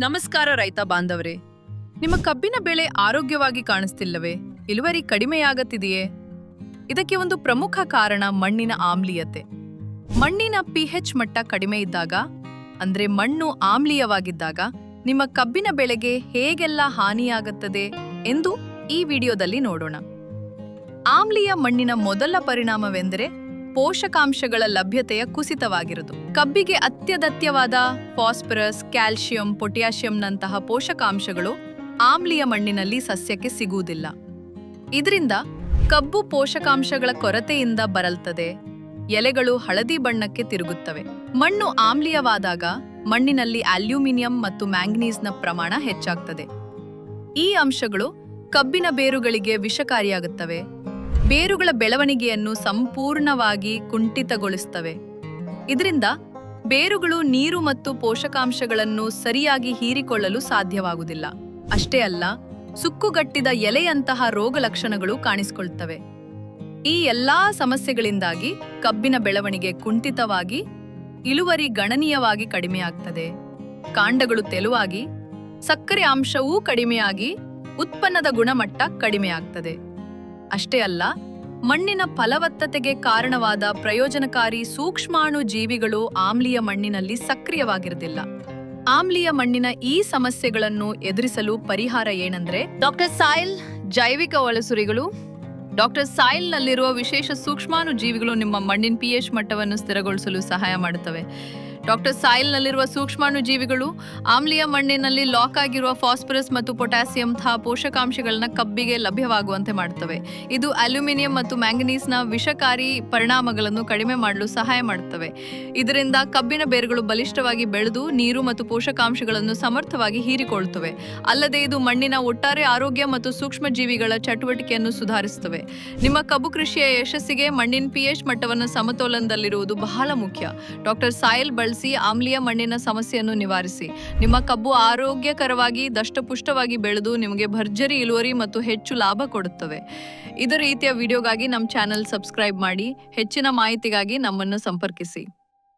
ನಮಸ್ಕಾರ ರೈತ ಬಾಂಧವರೇ. ನಿಮ್ಮ ಕಬ್ಬಿನ ಬೆಳೆ ಆರೋಗ್ಯವಾಗಿ ಕಾಣಿಸ್ತಿಲ್ಲವೇ? ಇಳುವರಿ ಕಡಿಮೆಯಾಗತ್ತಿದೆಯೇ? ಇದಕ್ಕೆ ಒಂದು ಪ್ರಮುಖ ಕಾರಣ ಮಣ್ಣಿನ ಆಮ್ಲೀಯತೆ. ಮಣ್ಣಿನ ಪಿಹೆಚ್ ಮಟ್ಟ ಕಡಿಮೆ ಇದ್ದಾಗ, ಅಂದ್ರೆ ಮಣ್ಣು ಆಮ್ಲೀಯವಾಗಿದ್ದಾಗ, ನಿಮ್ಮ ಕಬ್ಬಿನ ಬೆಳೆಗೆ ಹೇಗೆಲ್ಲ ಹಾನಿಯಾಗುತ್ತದೆ ಎಂದು ಈ ವಿಡಿಯೋದಲ್ಲಿ ನೋಡೋಣ. ಆಮ್ಲೀಯ ಮಣ್ಣಿನ ಮೊದಲ ಪರಿಣಾಮವೆಂದರೆ ಪೋಷಕಾಂಶಗಳ ಲಭ್ಯತೆಯ ಕುಸಿತವಾಗಿರುವುದು ಕಬ್ಬಿಗೆ ಅತ್ಯಗತ್ಯವಾದ ಫಾಸ್ಫರಸ್ ಕ್ಯಾಲ್ಸಿಯಂ ಪೊಟ್ಯಾಷಿಯಂನಂತಹ ಪೋಷಕಾಂಶಗಳು ಆಮ್ಲಿಯ ಮಣ್ಣಿನಲ್ಲಿ ಸಸ್ಯಕ್ಕೆ ಸಿಗುವುದಿಲ್ಲ. ಇದರಿಂದ ಕಬ್ಬು ಪೋಷಕಾಂಶಗಳ ಕೊರತೆಯಿಂದ ಬರಲ್ತದೆ. ಎಲೆಗಳು ಹಳದಿ ಬಣ್ಣಕ್ಕೆ ತಿರುಗುತ್ತವೆ. ಮಣ್ಣು ಆಮ್ಲೀಯವಾದಾಗ ಮಣ್ಣಿನಲ್ಲಿ ಅಲ್ಯೂಮಿನಿಯಂ ಮತ್ತು ಮ್ಯಾಂಗನೀಸ್ನ ಪ್ರಮಾಣ ಹೆಚ್ಚಾಗ್ತದೆ. ಈ ಅಂಶಗಳು ಕಬ್ಬಿನ ಬೇರುಗಳಿಗೆ ವಿಷಕಾರಿಯಾಗುತ್ತವೆ. ಬೇರುಗಳ ಬೆಳವಣಿಗೆಯನ್ನು ಸಂಪೂರ್ಣವಾಗಿ ಕುಂಠಿತಗೊಳಿಸುತ್ತವೆ. ಇದರಿಂದ ಬೇರುಗಳು ನೀರು ಮತ್ತು ಪೋಷಕಾಂಶಗಳನ್ನು ಸರಿಯಾಗಿ ಹೀರಿಕೊಳ್ಳಲು ಸಾಧ್ಯವಾಗುವುದಿಲ್ಲ. ಅಷ್ಟೇ ಅಲ್ಲ, ಸುಕ್ಕುಗಟ್ಟಿದ ಎಲೆಯಂತಹ ರೋಗ ಲಕ್ಷಣಗಳು ಕಾಣಿಸಿಕೊಳ್ತವೆ. ಈ ಎಲ್ಲಾ ಸಮಸ್ಯೆಗಳಿಂದಾಗಿ ಕಬ್ಬಿನ ಬೆಳವಣಿಗೆ ಕುಂಠಿತವಾಗಿ, ಇಳುವರಿ ಗಣನೀಯವಾಗಿ ಕಡಿಮೆಯಾಗ್ತದೆ. ಕಾಂಡಗಳು ತೆಳುವಾಗಿ, ಸಕ್ಕರೆ ಅಂಶವೂ ಕಡಿಮೆಯಾಗಿ, ಉತ್ಪನ್ನದ ಗುಣಮಟ್ಟ ಕಡಿಮೆಯಾಗ್ತದೆ. ಅಷ್ಟೇ ಅಲ್ಲ, ಮಣ್ಣಿನ ಫಲವತ್ತತೆಗೆ ಕಾರಣವಾದ ಪ್ರಯೋಜನಕಾರಿ ಸೂಕ್ಷ್ಮಾಣು ಜೀವಿಗಳು ಆಮ್ಲೀಯ ಮಣ್ಣಿನಲ್ಲಿ ಸಕ್ರಿಯವಾಗಿರುವುದಿಲ್ಲ. ಆಮ್ಲೀಯ ಮಣ್ಣಿನ ಈ ಸಮಸ್ಯೆಗಳನ್ನು ಎದುರಿಸಲು ಪರಿಹಾರ ಏನಂದ್ರೆ, ಡಾಕ್ಟರ್ ಸಾಯಿಲ್ ಜೈವಿಕ ಒಳಸುರಿಗಳು. ಡಾಕ್ಟರ್ ಸಾಯಿಲ್ನಲ್ಲಿರುವ ವಿಶೇಷ ಸೂಕ್ಷ್ಮಾಣು ಜೀವಿಗಳು ನಿಮ್ಮ ಮಣ್ಣಿನ ಪಿ ಎಚ್ ಮಟ್ಟವನ್ನು ಸ್ಥಿರಗೊಳಿಸಲು ಸಹಾಯ ಮಾಡುತ್ತವೆ. ಡಾಕ್ಟರ್ ಸಾಯಿಲ್ನಲ್ಲಿರುವ ಸೂಕ್ಷ್ಮಾಣು ಜೀವಿಗಳು ಆಮ್ಲೀಯ ಮಣ್ಣಿನಲ್ಲಿ ಲಾಕ್ ಆಗಿರುವ ಫಾಸ್ಫರಸ್ ಮತ್ತು ಪೊಟ್ಯಾಸಿಯಂ ತಹ ಪೋಷಕಾಂಶಗಳನ್ನ ಕಬ್ಬಿಗೆ ಲಭ್ಯವಾಗುವಂತೆ ಮಾಡುತ್ತವೆ. ಇದು ಅಲ್ಯೂಮಿನಿಯಂ ಮತ್ತು ಮ್ಯಾಂಗನೀಸ್ನ ವಿಷಕಾರಿ ಪರಿಣಾಮಗಳನ್ನು ಕಡಿಮೆ ಮಾಡಲು ಸಹಾಯ ಮಾಡುತ್ತವೆ. ಇದರಿಂದ ಕಬ್ಬಿನ ಬೇರುಗಳು ಬಲಿಷ್ಠವಾಗಿ ಬೆಳೆದು ನೀರು ಮತ್ತು ಪೋಷಕಾಂಶಗಳನ್ನು ಸಮರ್ಥವಾಗಿ ಹೀರಿಕೊಳ್ಳುತ್ತವೆ. ಅಲ್ಲದೆ ಇದು ಮಣ್ಣಿನ ಒಟ್ಟಾರೆ ಆರೋಗ್ಯ ಮತ್ತು ಸೂಕ್ಷ್ಮ ಜೀವಿಗಳ ಚಟುವಟಿಕೆಯನ್ನು ಸುಧಾರಿಸುತ್ತವೆ. ನಿಮ್ಮ ಕಬ್ಬು ಕೃಷಿಯ ಯಶಸ್ಸಿಗೆ ಮಣ್ಣಿನ ಪಿಎಚ್ ಮಟ್ಟವನ್ನು ಸಮತೋಲನದಲ್ಲಿರುವುದು ಬಹಳ ಮುಖ್ಯ. ಡಾಕ್ಟರ್ ಸಾಯಿಲ್ ಬಳಸಿ ಆಮ್ಲೀಯ ಮಣ್ಣಿನ ಸಮಸ್ಯೆಯನ್ನು ನಿವಾರಿಸಿ. ನಿಮ್ಮ ಕಬ್ಬು ಆರೋಗ್ಯಕರವಾಗಿ, ದಷ್ಟಪುಷ್ಟವಾಗಿ ಬೆಳೆದು ನಿಮಗೆ ಭರ್ಜರಿ ಇಳುವರಿ ಮತ್ತು ಹೆಚ್ಚು ಲಾಭ ಕೊಡುತ್ತವೆ. ಇದೇ ರೀತಿಯ ವಿಡಿಯೋಗಾಗಿ ನಮ್ಮ ಚಾನೆಲ್ ಸಬ್ಸ್ಕ್ರೈಬ್ ಮಾಡಿ, ಹೆಚ್ಚಿನ ಮಾಹಿತಿಗಾಗಿ ನಮ್ಮನ್ನು ಸಂಪರ್ಕಿಸಿ.